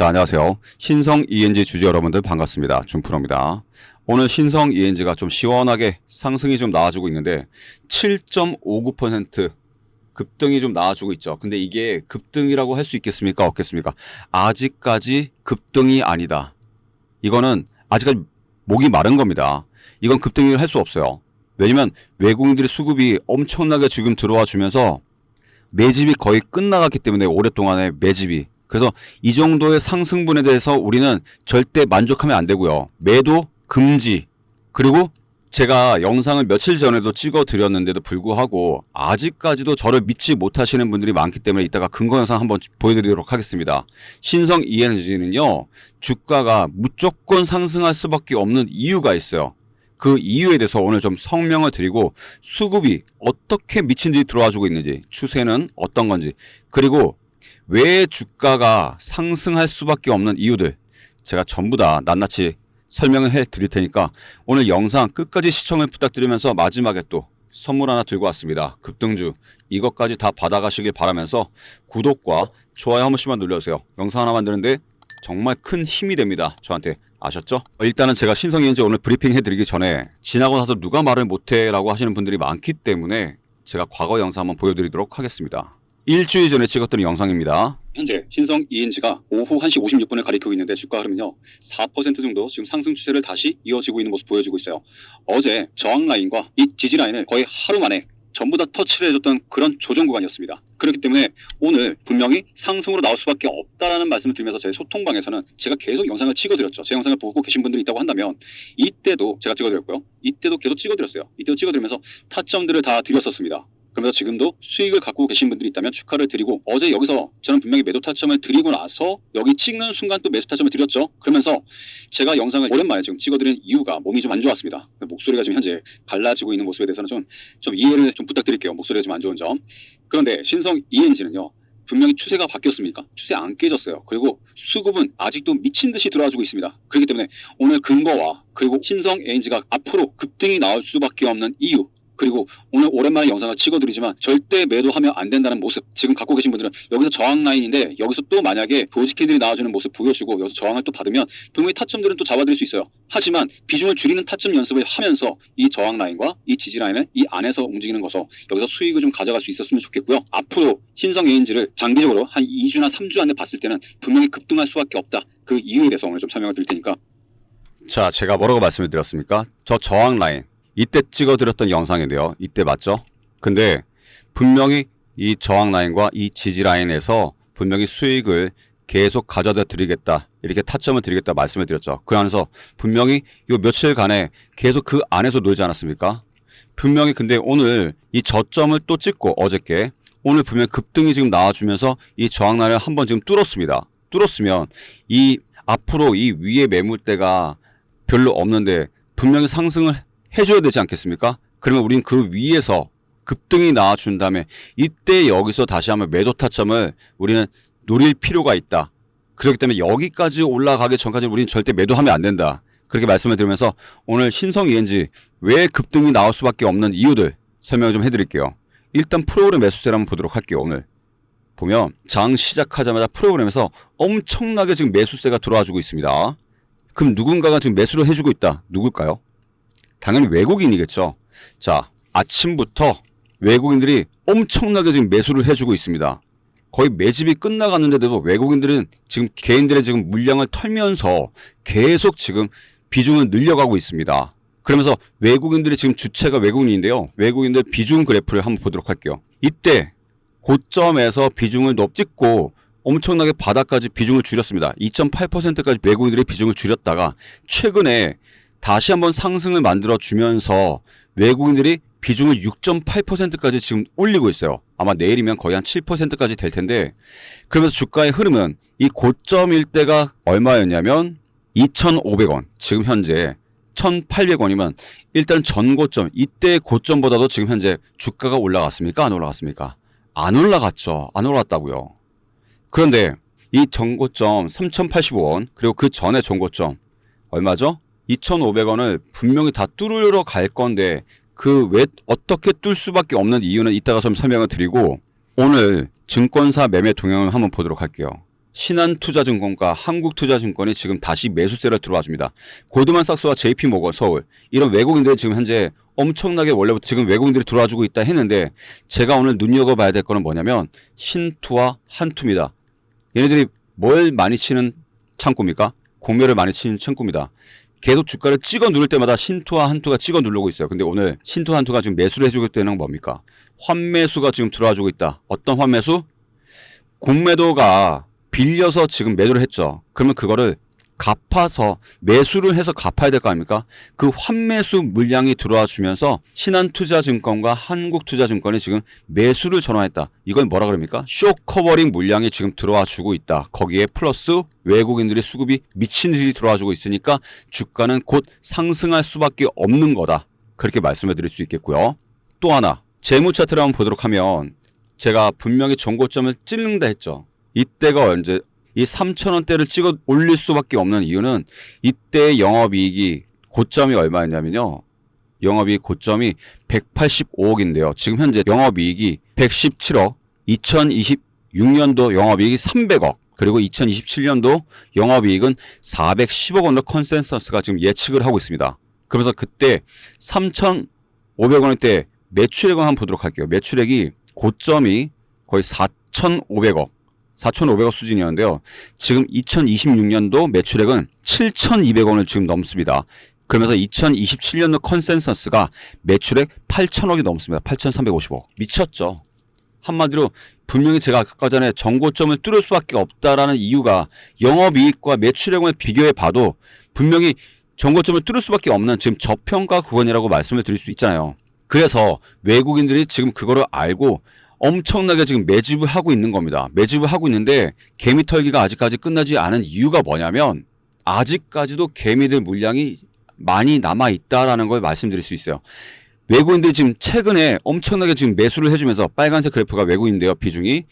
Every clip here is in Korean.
자, 안녕하세요. 신성 ENG 주주 여러분들 반갑습니다. 준프로입니다. 오늘 신성 ENG가 좀 시원하게 상승이 좀 나와주고 있는데 7.59% 급등이 좀 나와주고 있죠. 근데 이게 급등이라고 할 수 있겠습니까? 없겠습니까? 아직까지 급등이 아니다. 이거는 아직까지 목이 마른 겁니다. 이건 급등을 할 수 없어요. 왜냐면 외국인들의 수급이 엄청나게 지금 들어와 주면서 매집이 거의 끝나갔기 때문에 오랫동안의 매집이 그래서 이 정도의 상승분에 대해서 우리는 절대 만족하면 안 되고요. 매도 금지. 그리고 제가 영상을 며칠 전에도 찍어 드렸는데도 불구하고 아직까지도 저를 믿지 못하시는 분들이 많기 때문에 이따가 근거 영상 한번 보여드리도록 하겠습니다. 신성 ENG는요, 주가가 무조건 상승할 수밖에 없는 이유가 있어요. 그 이유에 대해서 오늘 좀 성명을 드리고 수급이 어떻게 미친 듯이 들어와 주고 있는지 추세는 어떤 건지 그리고 왜 주가가 상승할 수밖에 없는 이유들 제가 전부 다 낱낱이 설명을 해 드릴 테니까 오늘 영상 끝까지 시청을 부탁드리면서 마지막에 또 선물 하나 들고 왔습니다. 급등주 이것까지 다 받아가시길 바라면서 구독과 좋아요 한 번씩만 눌러주세요. 영상 하나 만드는데 정말 큰 힘이 됩니다. 저한테 아셨죠? 일단은 제가 신성이인지 오늘 브리핑 해드리기 전에 지나고 나서 누가 말을 못해라고 하시는 분들이 많기 때문에 제가 과거 영상 한번 보여드리도록 하겠습니다. 일주일 전에 찍었던 영상입니다. 현재 신성 ENG가 오후 1시 56분을 가리키고 있는데 주가 흐름은요 4% 정도 지금 상승 추세를 다시 이어지고 있는 모습 보여주고 있어요. 어제 저항 라인과 이 지지 라인을 거의 하루 만에 전부 다 터치를 해줬던 그런 조정 구간이었습니다. 그렇기 때문에 오늘 분명히 상승으로 나올 수밖에 없다라는 말씀을 드리면서 저희 소통방에서는 제가 계속 영상을 찍어드렸죠. 제 영상을 보고 계신 분들이 있다고 한다면 이때도 제가 찍어드렸고요. 이때도 계속 찍어드렸어요. 이때도 찍어드리면서 타점들을 다 드렸었습니다. 그러면서 지금도 수익을 갖고 계신 분들이 있다면 축하를 드리고 어제 여기서 저는 분명히 매도 타점을 드리고 나서 여기 찍는 순간 또 매수 타점을 드렸죠. 그러면서 제가 영상을 오랜만에 지금 찍어드린 이유가 몸이 좀 안 좋았습니다. 목소리가 지금 현재 갈라지고 있는 모습에 대해서는 좀, 좀 이해를 좀 부탁드릴게요. 목소리가 좀 안 좋은 점. 그런데 신성 ENG는요. 분명히 추세가 바뀌었습니까? 추세 안 깨졌어요. 그리고 수급은 아직도 미친 듯이 들어와주고 있습니다. 그렇기 때문에 오늘 근거와 그리고 신성 ENG가 앞으로 급등이 나올 수밖에 없는 이유 그리고 오늘 오랜만에 영상을 찍어드리지만 절대 매도하면 안 된다는 모습 지금 갖고 계신 분들은 여기서 저항 라인인데 여기서 또 만약에 도지 캔들이 나와주는 모습 보여주고 여기서 저항을 또 받으면 분명히 타점들은 또 잡아드릴 수 있어요. 하지만 비중을 줄이는 타점 연습을 하면서 이 저항 라인과 이 지지 라인을 이 안에서 움직이는 것서 여기서 수익을 좀 가져갈 수 있었으면 좋겠고요. 앞으로 신성 예인지를 장기적으로 한 2주나 3주 안에 봤을 때는 분명히 급등할 수밖에 없다. 그 이유에 대해서 오늘 좀 설명을 드릴 테니까 자, 제가 뭐라고 말씀을 드렸습니까? 저 저항 라인 이때 찍어드렸던 영상인데요. 이때 맞죠? 근데 분명히 이 저항 라인과 이 지지 라인에서 분명히 수익을 계속 가져다 드리겠다. 이렇게 타점을 드리겠다 말씀을 드렸죠. 그 안에서 분명히 이 며칠간에 계속 그 안에서 놀지 않았습니까? 분명히 근데 오늘 이 저점을 또 찍고 어저께 오늘 분명히 급등이 지금 나와주면서 이 저항 라인을 한번 지금 뚫었습니다. 뚫었으면 이 앞으로 이 위에 매물대가 별로 없는데 분명히 상승을 해줘야 되지 않겠습니까? 그러면 우리는 그 위에서 급등이 나와준 다음에 이때 여기서 다시 한번 매도 타점을 우리는 노릴 필요가 있다. 그렇기 때문에 여기까지 올라가기 전까지 우리는 절대 매도하면 안 된다. 그렇게 말씀을 드리면서 오늘 신성 ENG 왜 급등이 나올 수밖에 없는 이유들 설명을 좀 해드릴게요. 일단 프로그램 매수세를 한번 보도록 할게요. 오늘 보면 장 시작하자마자 프로그램에서 엄청나게 지금 매수세가 들어와주고 있습니다. 그럼 누군가가 지금 매수를 해주고 있다. 누굴까요? 당연히 외국인이겠죠. 자, 아침부터 외국인들이 엄청나게 지금 매수를 해주고 있습니다. 거의 매집이 끝나갔는데도 외국인들은 지금 개인들의 지금 물량을 털면서 계속 지금 비중을 늘려가고 있습니다. 그러면서 외국인들이 지금 주체가 외국인인데요. 외국인들 비중 그래프를 한번 보도록 할게요. 이때 고점에서 비중을 높 찍고 엄청나게 바닥까지 비중을 줄였습니다. 2.8%까지 외국인들이 비중을 줄였다가 최근에 다시 한번 상승을 만들어 주면서 외국인들이 비중을 6.8%까지 지금 올리고 있어요. 아마 내일이면 거의 한 7%까지 될 텐데 그러면서 주가의 흐름은 이 고점일 때가 얼마였냐면 2,500원. 지금 현재 1,800원이면 일단 전고점 이때 고점보다도 지금 현재 주가가 올라갔습니까? 안 올라갔습니까? 안 올라갔죠. 안 올라갔다고요. 그런데 이 전고점 3,085원 그리고 그 전에 전고점 얼마죠? 2,500원을 분명히 다 뚫으러 갈 건데 그 왜 어떻게 뚫을 수밖에 없는 이유는 이따가 좀 설명을 드리고 오늘 증권사 매매 동향을 한번 보도록 할게요. 신한투자증권과 한국투자증권이 지금 다시 매수세를 들어와 줍니다. 골드만삭스와 JP모건 서울 이런 외국인들이 지금 현재 엄청나게 원래부터 지금 외국인들이 들어와 주고 있다 했는데 제가 오늘 눈여겨봐야 될 거는 뭐냐면 신투와 한투입니다. 얘네들이 뭘 많이 치는 창구입니까? 공매를 많이 치는 창구입니다. 계속 주가를 찍어 누를 때마다 신투와 한투가 찍어 누르고 있어요. 근데 오늘 신투 한투가 지금 매수를 해주고 있다는 건 뭡니까? 환매수가 지금 들어와 주고 있다. 어떤 환매수? 공매도가 빌려서 지금 매도를 했죠. 그러면 그거를 갚아서 매수를 해서 갚아야 될 거 아닙니까? 그 환매수 물량이 들어와 주면서 신한투자증권과 한국투자증권이 지금 매수를 전환했다. 이걸 뭐라 그럽니까? 쇼커버링 물량이 지금 들어와 주고 있다. 거기에 플러스 외국인들의 수급이 미친 듯이 들어와 주고 있으니까 주가는 곧 상승할 수밖에 없는 거다. 그렇게 말씀을 드릴 수 있겠고요. 또 하나 재무 차트를 한번 보도록 하면 제가 분명히 정고점을 찔른다 했죠. 이때가 언제 이 3,000원대를 찍어 올릴 수밖에 없는 이유는 이때 영업이익이 고점이 얼마였냐면요. 영업이익 고점이 185억인데요. 지금 현재 영업이익이 117억, 2026년도 영업이익이 300억, 그리고 2027년도 영업이익은 410억 원으로 컨센서스가 지금 예측을 하고 있습니다. 그러면서 그때 3,500원대 매출액을 한번 보도록 할게요. 매출액이 고점이 거의 4,500억, 4,500억 수준이었는데요. 지금 2026년도 매출액은 7,200원을 지금 넘습니다. 그러면서 2027년도 컨센서스가 매출액 8,000억이 넘습니다. 8,350억. 미쳤죠. 한마디로 분명히 제가 아까 전에 정고점을 뚫을 수밖에 없다라는 이유가 영업이익과 매출액을 비교해 봐도 분명히 정고점을 뚫을 수밖에 없는 지금 저평가 구간이라고 말씀을 드릴 수 있잖아요. 그래서 외국인들이 지금 그거를 알고 엄청나게 지금 매집을 하고 있는 겁니다. 매집을 하고 있는데 개미 털기가 아직까지 끝나지 않은 이유가 뭐냐면 아직까지도 개미들 물량이 많이 남아 있다라는 걸 말씀드릴 수 있어요. 외국인들이 지금 최근에 엄청나게 지금 매수를 해주면서 빨간색 그래프가 외국인인데요. 비중이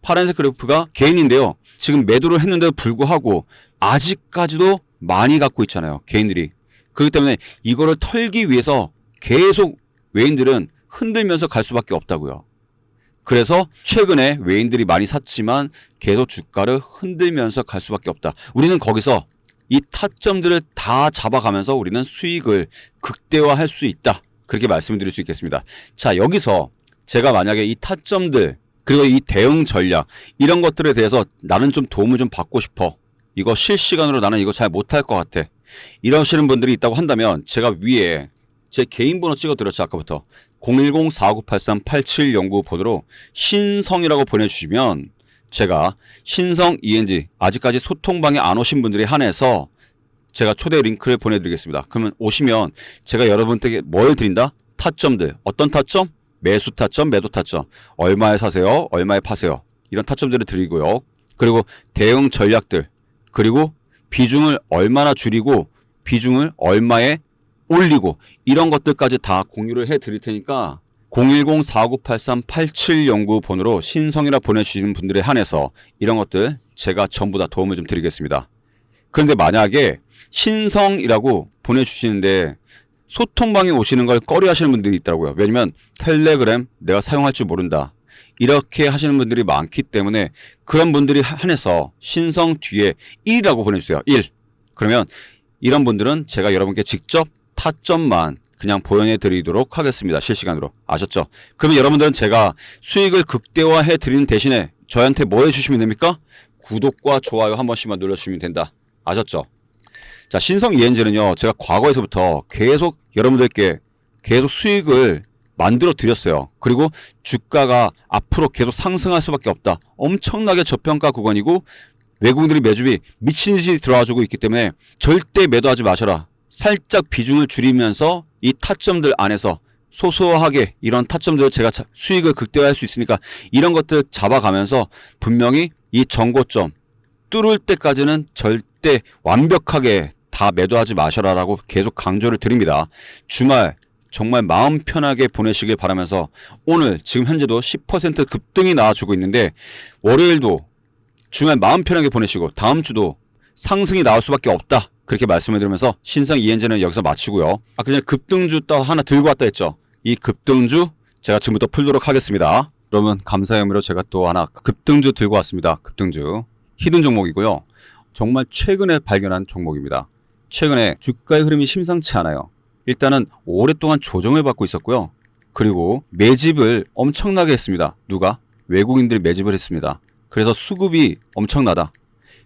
파란색 그래프가 개인인데요. 지금 매도를 했는데도 불구하고 아직까지도 많이 갖고 있잖아요. 개인들이. 그렇기 때문에 이거를 털기 위해서 계속 외인들은 흔들면서 갈 수밖에 없다고요. 그래서 최근에 외인들이 많이 샀지만 계속 주가를 흔들면서 갈 수밖에 없다. 우리는 거기서 이 타점들을 다 잡아가면서 우리는 수익을 극대화할 수 있다. 그렇게 말씀을 드릴 수 있겠습니다. 자, 여기서 제가 만약에 이 타점들 그리고 이 대응 전략 이런 것들에 대해서 나는 좀 도움을 좀 받고 싶어. 이거 실시간으로 나는 이거 잘 못할 것 같아. 이러시는 분들이 있다고 한다면 제가 위에 제 개인 번호 찍어 드렸죠 아까부터 010-4983-8709 번호로 신성이라고 보내주시면 제가 신성 ENG 아직까지 소통방에 안 오신 분들이 한해서 제가 초대 링크를 보내드리겠습니다. 그러면 오시면 제가 여러분들에게 뭘 드린다? 타점들 어떤 타점? 매수 타점, 매도 타점 얼마에 사세요? 얼마에 파세요? 이런 타점들을 드리고요. 그리고 대응 전략들 그리고 비중을 얼마나 줄이고 비중을 얼마에 올리고 이런 것들까지 다 공유를 해 드릴 테니까 010-4983-8709 번호로 신성이라 보내주시는 분들에 한해서 이런 것들 제가 전부 다 도움을 좀 드리겠습니다. 그런데 만약에 신성이라고 보내주시는데 소통방에 오시는 걸 꺼려 하시는 분들이 있더라고요. 왜냐면 텔레그램 내가 사용할 줄 모른다. 이렇게 하시는 분들이 많기 때문에 그런 분들이 한해서 신성 뒤에 1이라고 보내주세요. 1. 그러면 이런 분들은 제가 여러분께 직접 타점만 그냥 보연해 드리도록 하겠습니다. 실시간으로. 아셨죠? 그러면 여러분들은 제가 수익을 극대화해 드리는 대신에 저한테 뭐 해주시면 됩니까? 구독과 좋아요 한 번씩만 눌러주시면 된다. 아셨죠? 자, 신성 ENG는요, 제가 과거에서부터 계속 여러분들께 계속 수익을 만들어 드렸어요. 그리고 주가가 앞으로 계속 상승할 수밖에 없다. 엄청나게 저평가 구간이고 외국인들이 매집이 미친 듯이 들어와주고 있기 때문에 절대 매도하지 마셔라. 살짝 비중을 줄이면서 이 타점들 안에서 소소하게 이런 타점들을 제가 자- 수익을 극대화할 수 있으니까 이런 것들 잡아가면서 분명히 이 정고점 뚫을 때까지는 절대 완벽하게 다 매도하지 마셔라라고 계속 강조를 드립니다. 주말 정말 마음 편하게 보내시길 바라면서 오늘 지금 현재도 10% 급등이 나와주고 있는데 월요일도 주말 마음 편하게 보내시고 다음 주도 상승이 나올 수밖에 없다. 그렇게 말씀을 드리면서 신성 이엔제는 여기서 마치고요. 아까 전에 급등주 또 하나 들고 왔다 했죠. 이 급등주 제가 지금부터 풀도록 하겠습니다. 그러면 감사의 의미로 제가 또 하나 급등주 들고 왔습니다. 급등주. 히든 종목이고요. 정말 최근에 발견한 종목입니다. 최근에 주가의 흐름이 심상치 않아요. 일단은 오랫동안 조정을 받고 있었고요. 그리고 매집을 엄청나게 했습니다. 누가? 외국인들이 매집을 했습니다. 그래서 수급이 엄청나다.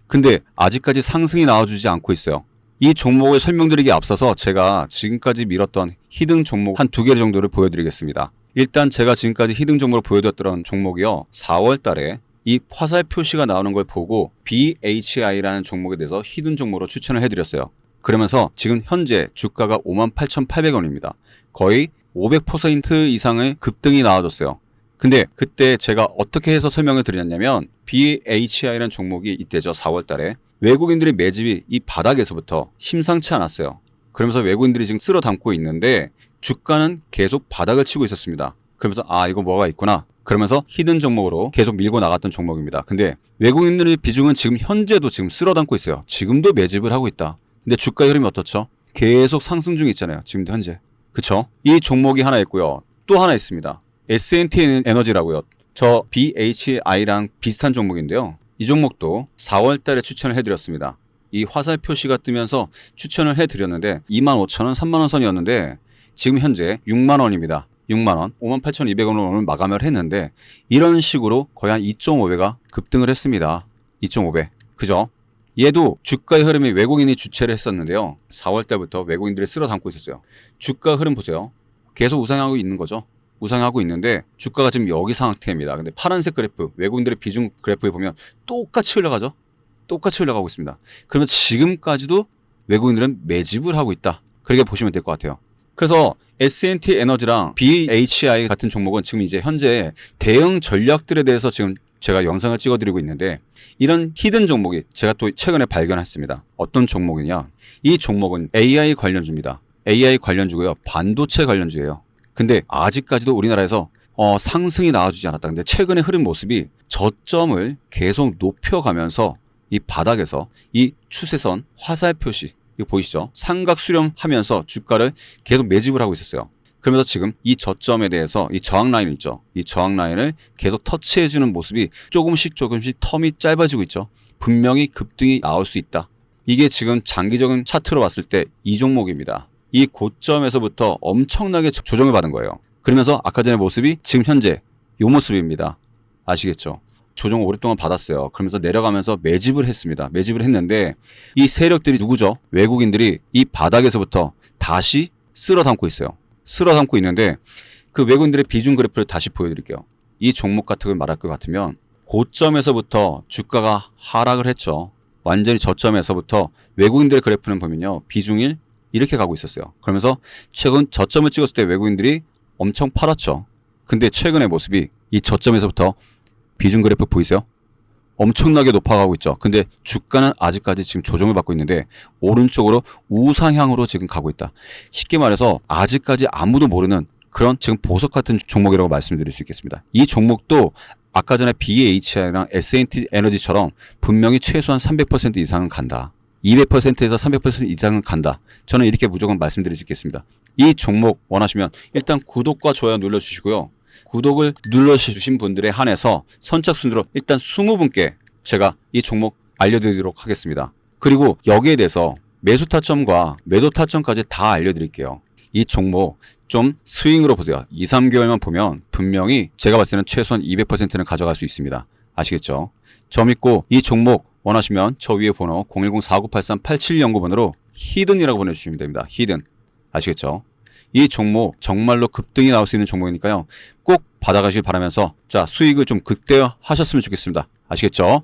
근데 아직까지 상승이 나와주지 않고 있어요. 이 종목을 설명드리기 앞서서 제가 지금까지 밀었던 히든 종목 한 두 개 정도를 보여드리겠습니다. 일단 제가 지금까지 히든 종목을 보여드렸던 종목이요. 4월 달에 이 화살 표시가 나오는 걸 보고 BHI라는 종목에 대해서 히든 종목으로 추천을 해드렸어요. 그러면서 지금 현재 주가가 58,800원입니다. 거의 500% 이상의 급등이 나와줬어요. 근데 그때 제가 어떻게 해서 설명을 드렸냐면 BHI라는 종목이 이때죠. 4월 달에 외국인들의 매집이 이 바닥에서부터 심상치 않았어요. 그러면서 외국인들이 지금 쓸어 담고 있는데 주가는 계속 바닥을 치고 있었습니다. 그러면서 아 이거 뭐가 있구나. 그러면서 히든 종목으로 계속 밀고 나갔던 종목입니다. 근데 외국인들의 비중은 지금 현재도 지금 쓸어 담고 있어요. 지금도 매집을 하고 있다. 근데 주가 흐름이 어떻죠? 계속 상승 중에 있잖아요. 지금도 현재. 그쵸? 이 종목이 하나 있고요. 또 하나 있습니다. S&T 에너지라고요. 저 BHI랑 비슷한 종목인데요. 이 종목도 4월 달에 추천을 해드렸습니다. 이 화살 표시가 뜨면서 추천을 해드렸는데 25,000원, 3만원 선이었는데 지금 현재 6만원입니다. 6만원, 58,200원으로 오늘 마감을 했는데 이런 식으로 거의 한 2.5배가 급등을 했습니다. 2.5배. 그죠? 얘도 주가의 흐름이 외국인이 주체를 했었는데요. 4월 달부터 외국인들이 쓸어 담고 있었어요. 주가 흐름 보세요. 계속 우상하고 있는 거죠. 우상하고 있는데 주가가 지금 여기 상태입니다. 근데 파란색 그래프, 외국인들의 비중 그래프에 보면 똑같이 흘러가죠. 똑같이 흘러가고 있습니다. 그러면 지금까지도 외국인들은 매집을 하고 있다. 그렇게 보시면 될 것 같아요. 그래서 S&T 에너지랑 BHI 같은 종목은 지금 이제 현재 대응 전략들에 대해서 지금 제가 영상을 찍어드리고 있는데 이런 히든 종목이 제가 또 최근에 발견했습니다. 어떤 종목이냐? 이 종목은 AI 관련주입니다. AI 관련주고요. 반도체 관련주예요. 근데 아직까지도 우리나라에서 어, 상승이 나와주지 않았다. 근데 최근에 흐른 모습이 저점을 계속 높여가면서 이 바닥에서 이 추세선 화살 표시 이거 보이시죠? 삼각 수렴하면서 주가를 계속 매집을 하고 있었어요. 그러면서 지금 이 저점에 대해서 이 저항 라인 있죠. 이 저항 라인을 계속 터치해 주는 모습이 조금씩 조금씩 텀이 짧아지고 있죠. 분명히 급등이 나올 수 있다. 이게 지금 장기적인 차트로 봤을 때 이 종목입니다. 이 고점에서부터 엄청나게 조- 조정을 받은 거예요. 그러면서 아까 전에 모습이 지금 현재 이 모습입니다. 아시겠죠? 조정을 오랫동안 받았어요. 그러면서 내려가면서 매집을 했습니다. 매집을 했는데 이 세력들이 누구죠? 외국인들이 이 바닥에서부터 다시 쓸어 담고 있어요. 쓸어 담고 있는데 그 외국인들의 비중 그래프를 다시 보여드릴게요. 이 종목 같은 걸 말할 것 같으면 고점에서부터 주가가 하락을 했죠. 완전히 저점에서부터 외국인들의 그래프는 보면요. 비중이 이렇게 가고 있었어요. 그러면서 최근 저점을 찍었을 때 외국인들이 엄청 팔았죠. 근데 최근의 모습이 이 저점에서부터 비중 그래프 보이세요? 엄청나게 높아가고 있죠. 근데 주가는 아직까지 지금 조정을 받고 있는데 오른쪽으로 우상향으로 지금 가고 있다. 쉽게 말해서 아직까지 아무도 모르는 그런 지금 보석 같은 종목이라고 말씀드릴 수 있겠습니다. 이 종목도 아까 전에 BHI랑 S&T 에너지처럼 분명히 최소한 300% 이상은 간다. 200%에서 300% 이상은 간다. 저는 이렇게 무조건 말씀드릴 수 있겠습니다. 이 종목 원하시면 일단 구독과 좋아요 눌러주시고요. 구독을 눌러주신 분들에 한해서 선착순으로 일단 20분께 제가 이 종목 알려드리도록 하겠습니다. 그리고 여기에 대해서 매수 타점과 매도 타점까지 다 알려드릴게요. 이 종목 좀 스윙으로 보세요. 2, 3개월만 보면 분명히 제가 봤을 때는 최소한 200%는 가져갈 수 있습니다. 아시겠죠? 저 믿고 이 종목 원하시면 저 위에 번호 010-4983-8709번으로 히든이라고 보내주시면 됩니다. 히든. 아시겠죠? 이 종목 정말로 급등이 나올 수 있는 종목이니까요. 꼭 받아가시길 바라면서 자 수익을 좀 극대화하셨으면 좋겠습니다. 아시겠죠?